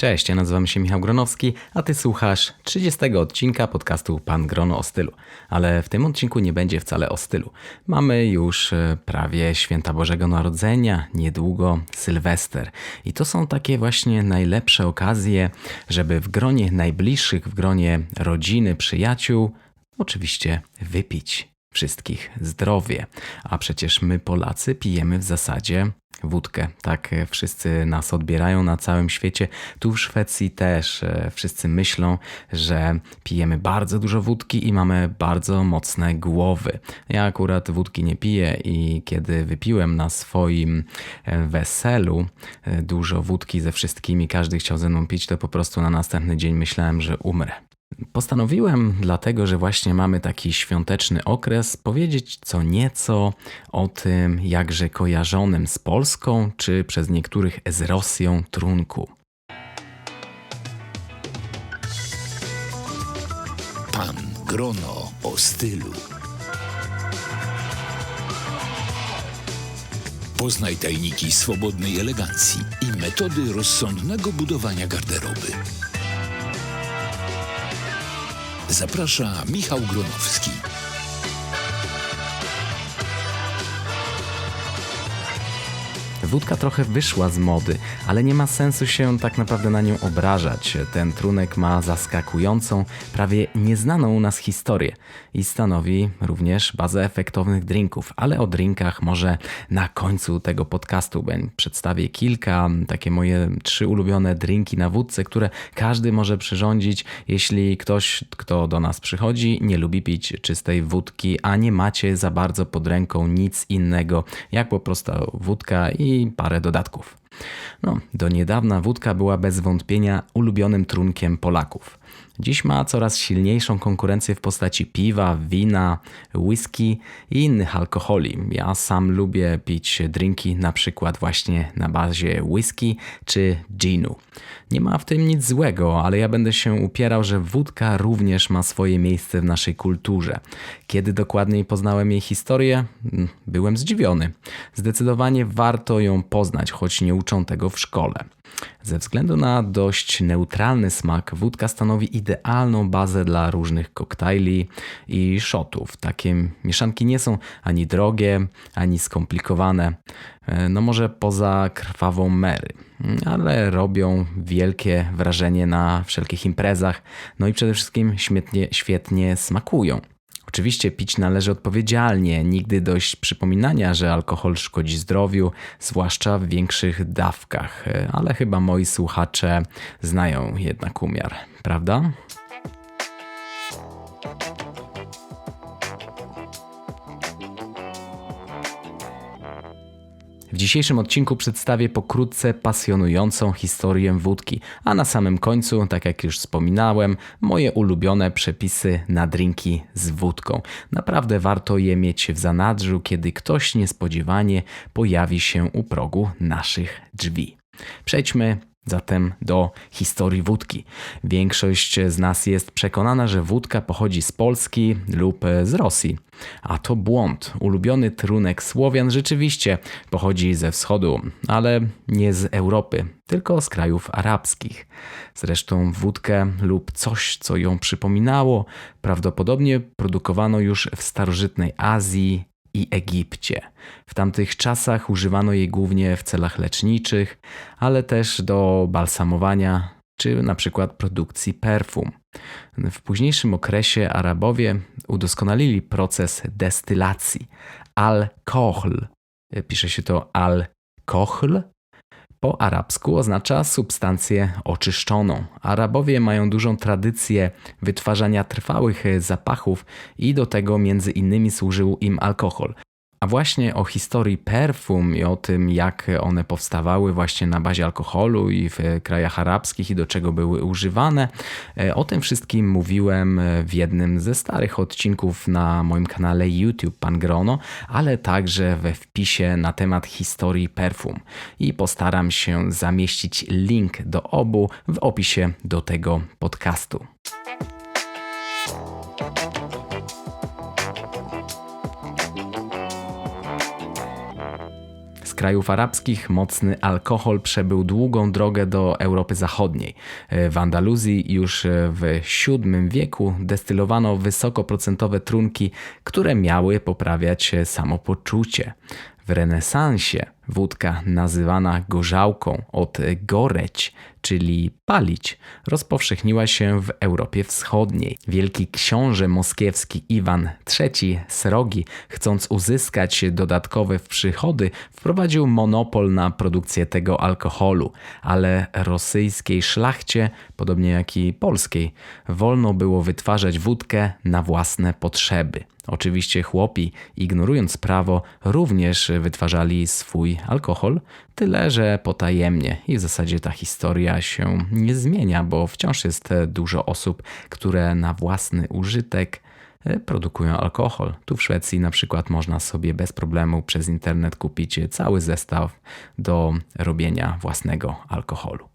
Cześć, ja nazywam się Michał Gronowski, a ty słuchasz 30 odcinka podcastu Pan Grono o stylu. Ale w tym odcinku nie będzie wcale o stylu. Mamy już e, prawie święta Bożego Narodzenia, niedługo Sylwester. I to są takie właśnie najlepsze okazje, żeby w gronie najbliższych, w gronie rodziny, przyjaciół, oczywiście wypić wszystkich zdrowie. A przecież my Polacy pijemy w zasadzie wódkę. Tak e, wszyscy nas odbierają na całym świecie. Tu w Szwecji też e, wszyscy myślą, że pijemy bardzo dużo wódki i mamy bardzo mocne głowy. Ja akurat wódki nie piję i kiedy wypiłem na swoim e, weselu dużo wódki ze wszystkimi, każdy chciał ze mną pić, to po prostu na następny dzień myślałem, że umrę. Postanowiłem, dlatego że właśnie mamy taki świąteczny okres, powiedzieć co nieco o tym jakże kojarzonym z Polską, czy przez niektórych z Rosją trunku. Pan Grono o stylu. Poznaj tajniki swobodnej elegancji i metody rozsądnego budowania garderoby. Zaprasza Michał Gronowski. Wódka trochę wyszła z mody, ale nie ma sensu się tak naprawdę na nią obrażać. Ten trunek ma zaskakującą, prawie nieznaną u nas historię i stanowi również bazę efektownych drinków, ale o drinkach może na końcu tego podcastu przedstawię kilka, takie moje trzy ulubione drinki na wódce, które każdy może przyrządzić, jeśli ktoś, kto do nas przychodzi, nie lubi pić czystej wódki, a nie macie za bardzo pod ręką nic innego, jak po prostu wódka i i parę dodatków. No, do niedawna wódka była bez wątpienia ulubionym trunkiem Polaków. Dziś ma coraz silniejszą konkurencję w postaci piwa, wina, whisky i innych alkoholi. Ja sam lubię pić drinki na przykład właśnie na bazie whisky czy ginu. Nie ma w tym nic złego, ale ja będę się upierał, że wódka również ma swoje miejsce w naszej kulturze. Kiedy dokładniej poznałem jej historię, mm, byłem zdziwiony. Zdecydowanie warto ją poznać, choć nie uczą tego w szkole. Ze względu na dość neutralny smak, wódka stanowi idealną bazę dla różnych koktajli i shotów. Takie mieszanki nie są ani drogie, ani skomplikowane. E, no może poza krwawą Mary, ale robią wielkie wrażenie na wszelkich imprezach. No i przede wszystkim świetnie, świetnie smakują. Oczywiście pić należy odpowiedzialnie, nigdy dość przypominania, że alkohol szkodzi zdrowiu, zwłaszcza w większych dawkach, ale chyba moi słuchacze znają jednak umiar, prawda? W dzisiejszym odcinku przedstawię pokrótce pasjonującą historię wódki, a na samym końcu, tak jak już wspominałem, moje ulubione przepisy na drinki z wódką. Naprawdę warto je mieć w zanadrzu, kiedy ktoś niespodziewanie pojawi się u progu naszych drzwi. Przejdźmy Zatem do historii wódki. Większość z nas jest przekonana, że wódka pochodzi z Polski lub z Rosji. A to błąd. Ulubiony trunek Słowian rzeczywiście pochodzi ze wschodu, ale nie z Europy, tylko z krajów arabskich. Zresztą wódkę lub coś, co ją przypominało, prawdopodobnie produkowano już w starożytnej Azji, i Egipcie. W tamtych czasach używano jej głównie w celach leczniczych, ale też do balsamowania czy na przykład produkcji perfum. W późniejszym okresie Arabowie udoskonalili proces destylacji. Al-kohl, pisze się to al-kohl, po arabsku oznacza substancję oczyszczoną. Arabowie mają dużą tradycję wytwarzania trwałych zapachów i do tego między innymi służył im alkohol. A właśnie o historii perfum i o tym, jak one powstawały właśnie na bazie alkoholu i w krajach arabskich i do czego były używane, e, o tym wszystkim mówiłem w jednym ze starych odcinków na moim kanale YouTube Pan Grono, ale także we wpisie na temat historii perfum. I postaram się zamieścić link do obu w opisie do tego podcastu. Krajów arabskich mocny alkohol przebył długą drogę do Europy Zachodniej. W Andaluzji już w VII wieku destylowano wysokoprocentowe trunki, które miały poprawiać samopoczucie. W renesansie wódka nazywana gorzałką od goreć, czyli palić, rozpowszechniła się w Europie Wschodniej. Wielki książę moskiewski Iwan III Srogi, chcąc uzyskać dodatkowe przychody, wprowadził monopol na produkcję tego alkoholu, ale rosyjskiej szlachcie, podobnie jak i polskiej, wolno było wytwarzać wódkę na własne potrzeby. Oczywiście chłopi, ignorując prawo, również wytwarzali swój alkohol, tyle że potajemnie i w zasadzie ta historia się nie zmienia, bo wciąż jest dużo osób, które na własny użytek e, produkują alkohol. Tu w Szwecji na przykład można sobie bez problemu przez internet kupić cały zestaw do robienia własnego alkoholu.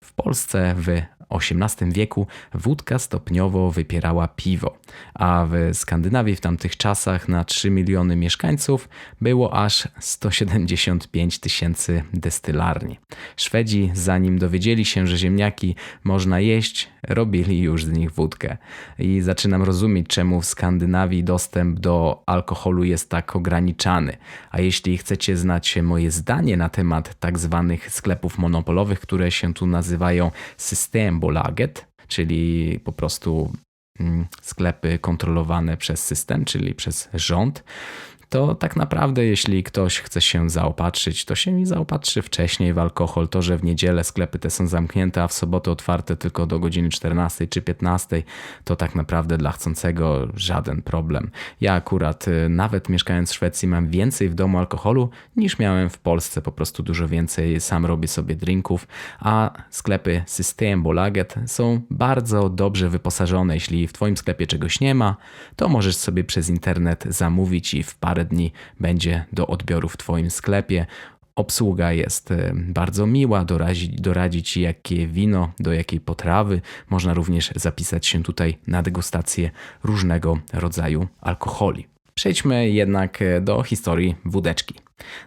W Polsce w XVIII wieku wódka stopniowo wypierała piwo, a w Skandynawii w tamtych czasach na 3 miliony mieszkańców było aż 175 tysięcy destylarni. Szwedzi, zanim dowiedzieli się, że ziemniaki można jeść, robili już z nich wódkę. I zaczynam rozumieć, czemu w Skandynawii dostęp do alkoholu jest tak ograniczany. A jeśli chcecie znać moje zdanie na temat tak zwanych sklepów monopolowych, które się tu nazywają Systembolaget, czyli po prostu mm, sklepy kontrolowane przez system, czyli przez rząd, to tak naprawdę, jeśli ktoś chce się zaopatrzyć, to się i zaopatrzy wcześniej w alkohol. To, że w niedzielę sklepy te są zamknięte, a w sobotę otwarte tylko do godziny 14 czy 15, to tak naprawdę dla chcącego żaden problem. Ja akurat, y, nawet mieszkając w Szwecji, mam więcej w domu alkoholu niż miałem w Polsce. Po prostu dużo więcej sam robię sobie drinków, a sklepy Systembolaget są bardzo dobrze wyposażone. Jeśli w Twoim sklepie czegoś nie ma, to możesz sobie przez internet zamówić i w parę dni będzie do odbioru w Twoim sklepie. Obsługa jest e, bardzo miła, doradzi, doradzi Ci jakie wino, do jakiej potrawy. Można również zapisać się tutaj na degustację różnego rodzaju alkoholi. Przejdźmy jednak e, do historii wódeczki.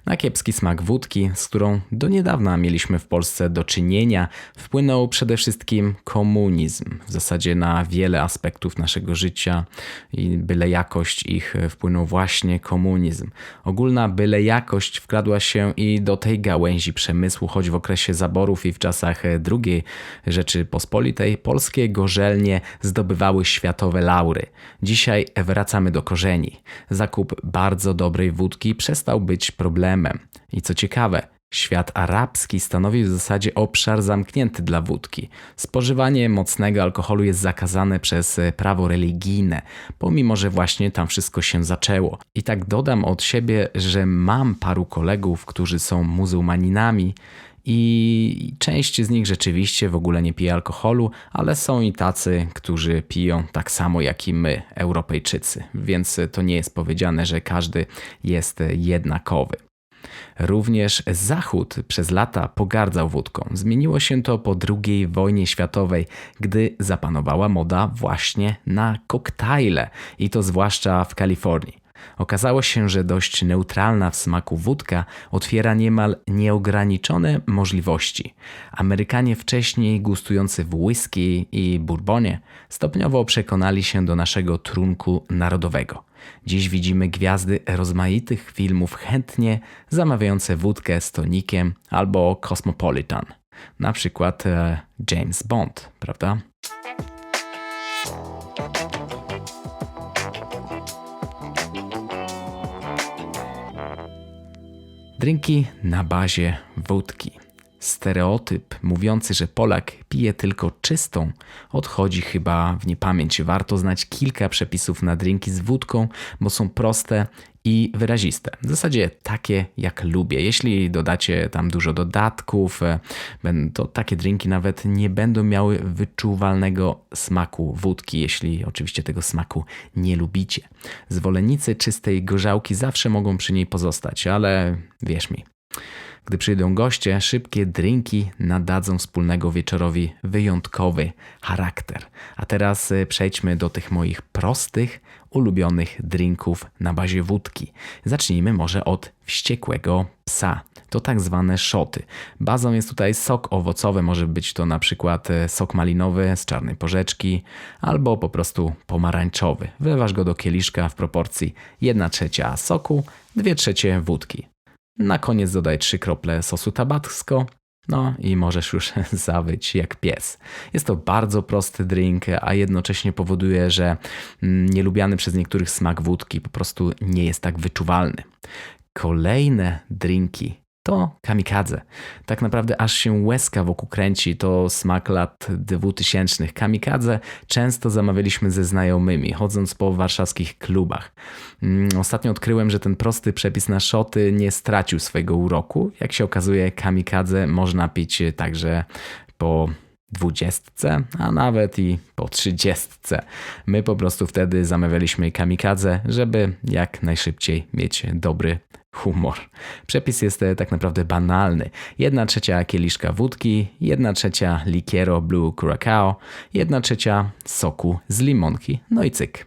Na kiepski smak wódki, z którą do niedawna mieliśmy w Polsce do czynienia, wpłynął przede wszystkim komunizm. W zasadzie na wiele aspektów naszego życia i byle jakość ich wpłynął właśnie komunizm. Ogólna byle jakość wkradła się i do tej gałęzi przemysłu, choć w okresie zaborów i w czasach II Rzeczypospolitej polskie gorzelnie zdobywały światowe laury. Dzisiaj wracamy do korzeni. Zakup bardzo dobrej wódki przestał być problemem. I co ciekawe, Świat arabski stanowi w zasadzie obszar zamknięty dla wódki. Spożywanie mocnego alkoholu jest zakazane przez prawo religijne, pomimo że właśnie tam wszystko się zaczęło. I tak dodam od siebie, że mam paru kolegów, którzy są muzułmaninami i część z nich rzeczywiście w ogóle nie pije alkoholu, ale są i tacy, którzy piją tak samo jak i my, Europejczycy, więc to nie jest powiedziane, że każdy jest jednakowy. Również Zachód przez lata pogardzał wódką. Zmieniło się to po II wojnie światowej, gdy zapanowała moda właśnie na koktajle i to zwłaszcza w Kalifornii. Okazało się, że dość neutralna w smaku wódka otwiera niemal nieograniczone możliwości. Amerykanie wcześniej gustujący w whisky i bourbonie stopniowo przekonali się do naszego trunku narodowego. Dziś widzimy gwiazdy rozmaitych filmów chętnie zamawiające wódkę z tonikiem albo Cosmopolitan. Na przykład e, James Bond, prawda? Drinki na bazie wódki. Stereotyp mówiący, że Polak pije tylko czystą, odchodzi chyba w niepamięć. Warto znać kilka przepisów na drinki z wódką, bo są proste i wyraziste. W zasadzie takie, jak lubię. Jeśli dodacie tam dużo dodatków, e, to takie drinki nawet nie będą miały wyczuwalnego smaku wódki, jeśli oczywiście tego smaku nie lubicie. Zwolennicy czystej gorzałki zawsze mogą przy niej pozostać, ale wierz mi, Gdy przyjdą goście, szybkie drinki nadadzą wspólnego wieczorowi wyjątkowy charakter. A teraz y, przejdźmy do tych moich prostych, ulubionych drinków na bazie wódki. Zacznijmy może od wściekłego psa. To tak zwane szoty. Bazą jest tutaj sok owocowy, może być to na przykład e, sok malinowy z czarnej porzeczki albo po prostu pomarańczowy. Wlewasz go do kieliszka w proporcji 1 trzecia soku, 2 trzecie wódki. Na koniec dodaj 3 krople sosu tabasco, no i możesz już zawyć jak pies. Jest to bardzo prosty drink, a jednocześnie powoduje, że mm, nielubiany przez niektórych smak wódki po prostu nie jest tak wyczuwalny. Kolejne drinki to kamikadze. Tak naprawdę aż się łezka wokół kręci, to smak lat 2000. Kamikadze często zamawialiśmy ze znajomymi, chodząc po warszawskich klubach. Mm, Ostatnio odkryłem, że ten prosty przepis na szoty nie stracił swojego uroku. Jak się okazuje, kamikadze można pić także po dwudziestce, a nawet i po trzydziestce. My po prostu wtedy zamawialiśmy kamikadze, żeby jak najszybciej mieć dobry humor. Przepis jest e, tak naprawdę banalny. Jedna trzecia kieliszka wódki, jedna trzecia likiero Blue Curacao, jedna trzecia soku z limonki, no i cyk.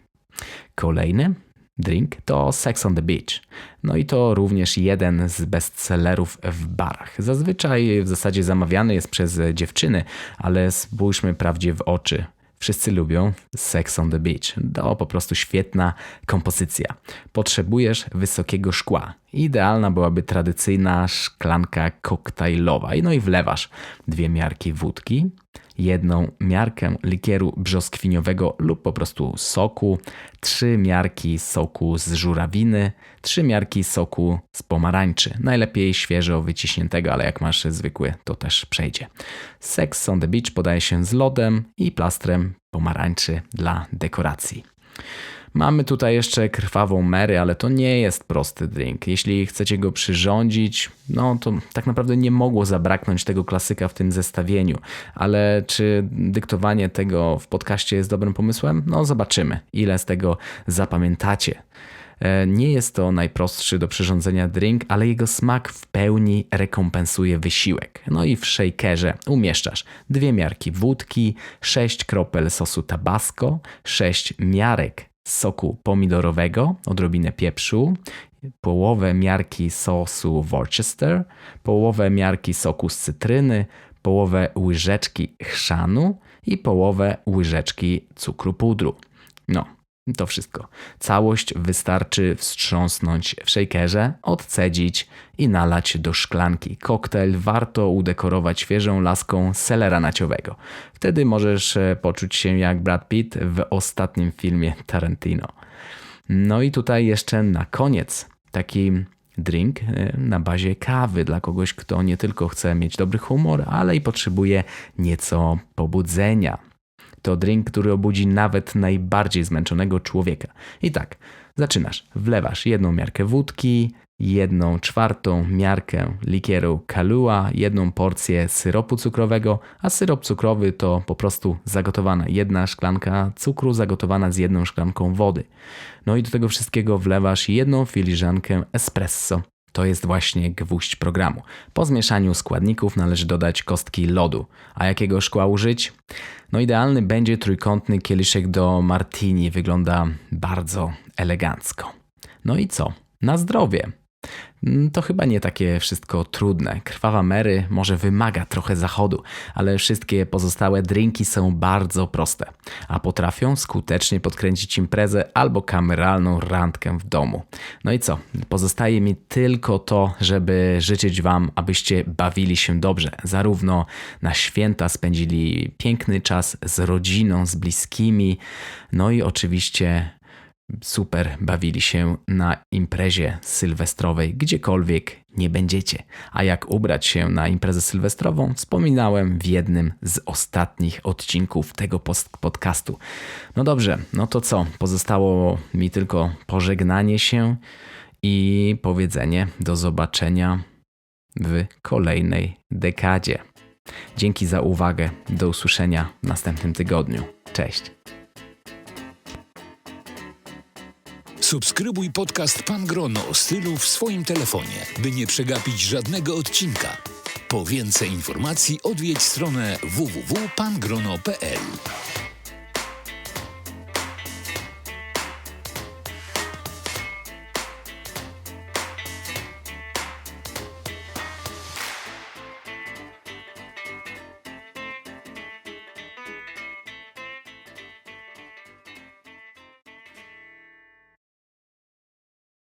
Kolejny drink to Sex on the Beach. No i to również jeden z bestsellerów w barach. Zazwyczaj w zasadzie zamawiany jest przez dziewczyny, ale spójrzmy prawdzie w oczy. Wszyscy lubią Sex on the Beach. To po prostu świetna kompozycja. Potrzebujesz wysokiego szkła. Idealna byłaby tradycyjna szklanka koktajlowa. No i wlewasz dwie miarki wódki, jedną miarkę likieru brzoskwiniowego lub po prostu soku, trzy miarki soku z żurawiny, trzy miarki soku z pomarańczy. Najlepiej świeżo wyciśniętego, ale jak masz zwykły, to też przejdzie. Sex on the Beach podaje się z lodem i plastrem pomarańczy dla dekoracji. Mamy tutaj jeszcze krwawą Mary, ale to nie jest prosty drink. Jeśli chcecie go przyrządzić, no to tak naprawdę nie mogło zabraknąć tego klasyka w tym zestawieniu. Ale czy dyktowanie tego w podcaście jest dobrym pomysłem? No zobaczymy, ile z tego zapamiętacie. E, Nie jest to najprostszy do przyrządzenia drink, ale jego smak w pełni rekompensuje wysiłek. No i w shakerze umieszczasz dwie miarki wódki, 6 kropel sosu tabasco, 6 miarek soku pomidorowego, odrobinę pieprzu, połowę miarki sosu Worcester, połowę miarki soku z cytryny, połowę łyżeczki chrzanu i połowę łyżeczki cukru pudru. No, to wszystko. Całość wystarczy wstrząsnąć w shakerze, odcedzić i nalać do szklanki. Koktajl warto udekorować świeżą laską selera naciowego. Wtedy możesz e, poczuć się jak Brad Pitt w ostatnim filmie Tarantino. No i tutaj jeszcze na koniec taki drink e, na bazie kawy dla kogoś, kto nie tylko chce mieć dobry humor, ale i potrzebuje nieco pobudzenia. To drink, który obudzi nawet najbardziej zmęczonego człowieka. I tak, zaczynasz. Wlewasz jedną miarkę wódki, jedną czwartą miarkę likieru Kahlua, jedną porcję syropu cukrowego, a syrop cukrowy to po prostu zagotowana jedna szklanka cukru zagotowana z jedną szklanką wody. No i do tego wszystkiego wlewasz jedną filiżankę espresso. To jest właśnie gwóźdź programu. Po zmieszaniu składników należy dodać kostki lodu. A jakiego szkła użyć? No idealny będzie trójkątny kieliszek do martini. Wygląda bardzo elegancko. No i co? Na zdrowie. Mm, To chyba nie takie wszystko trudne. Krwawa Mary może wymaga trochę zachodu, ale wszystkie pozostałe drinki są bardzo proste, a potrafią skutecznie podkręcić imprezę albo kameralną randkę w domu. No i co? Pozostaje mi tylko to, żeby życzyć Wam, abyście bawili się dobrze, zarówno na święta spędzili piękny czas z rodziną, z bliskimi, no i oczywiście super bawili się na imprezie sylwestrowej, gdziekolwiek nie będziecie. A jak ubrać się na imprezę sylwestrową, wspominałem w jednym z ostatnich odcinków tego podcastu. No dobrze, no to co? Pozostało mi tylko pożegnanie się i powiedzenie do zobaczenia w kolejnej dekadzie. Dzięki za uwagę. Do usłyszenia w następnym tygodniu. Cześć. Subskrybuj podcast Pan Grono o stylu w swoim telefonie, by nie przegapić żadnego odcinka. Po więcej informacji odwiedź stronę www.pangrono.pl.